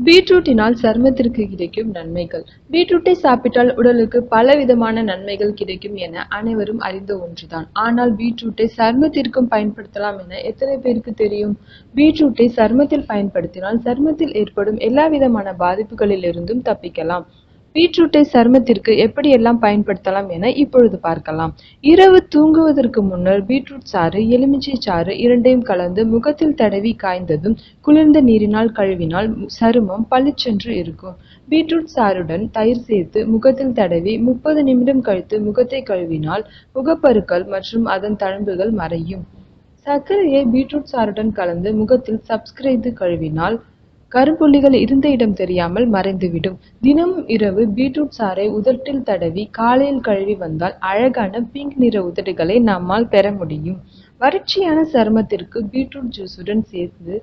பீட்ரூட்டினால் சருமத்திற்கு கிடைக்கும் நன்மைகள். பீட்ரூட்டை சாப்பிட்டால் உடலுக்கு பல விதமான நன்மைகள் கிடைக்கும் என அனைவரும் அறிந்த ஒன்றுதான். ஆனால் பீட்ரூட்டை சருமத்திற்கும் பயன்படுத்தலாம் என எத்தனை பேருக்கு தெரியும்? பீட்ரூட்டை சருமத்தில் பயன்படுத்தினால் சருமத்தில் ஏற்படும் எல்லா விதமான பாதிப்புகளிலிருந்தும் தப்பிக்கலாம். பீட்ரூட்டை சருமத்திற்கு எப்படியெல்லாம் பயன்படுத்தலாம் என இப்பொழுது பார்க்கலாம். இரவு தூங்குவதற்கு முன்னர் பீட்ரூட் சாறு எலுமிச்சை சாறு இரண்டையும் கலந்து முகத்தில் தடவி காய்ந்ததும் குளிர்ந்த நீரினால் கழுவினால் சருமம் பளிச்சென்று இருக்கும். பீட்ரூட் சாறுடன் தயிர் சேர்த்து முகத்தில் தடவி முப்பது நிமிடம் கழித்து முகத்தை கழுவினால் முகப்பருக்கள் மற்றும் அதன் தழும்புகள் மறையும். சர்க்கரையை பீட்ரூட் சாருடன் கலந்து முகத்தில் சப்ஸ்கிரைத்து கழுவினால் கரும்புள்ளிகள் இருந்த இடம் தெரியாமல் மறைந்துவிடும். தினமும் இரவு பீட்ரூட் சாறை உதட்டில் தடவி காலையில் கழுவி வந்தால் அழகான பிங்க் நிற உதடுகளை நம்மால் பெற முடியும். வறட்சியான சருமத்திற்கு பீட்ரூட் ஜூஸுடன் சேர்த்து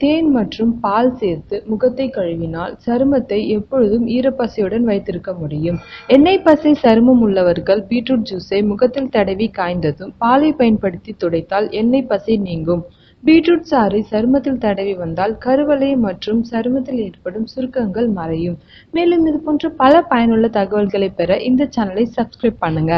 தேன் மற்றும் பால் சேர்த்து முகத்தை கழுவினால் சருமத்தை எப்பொழுதும் ஈரப்பசையுடன் வைத்திருக்க முடியும். எண்ணெய் பசை சருமம் உள்ளவர்கள் பீட்ரூட் ஜூஸை முகத்தில் தடவி காய்ந்ததும் பாலை பயன்படுத்தி துடைத்தால் எண்ணெய் பசை நீங்கும். பீட்ரூட் சாறு சருமத்தில் தடவி வந்தால் கருவளை மற்றும் சருமத்தில் ஏற்படும் சுருக்கங்கள் மறையும். மேலும் இது போன்ற பல பயனுள்ள தகவல்களை பெற இந்த சேனலை சப்ஸ்கிரைப் பண்ணுங்க.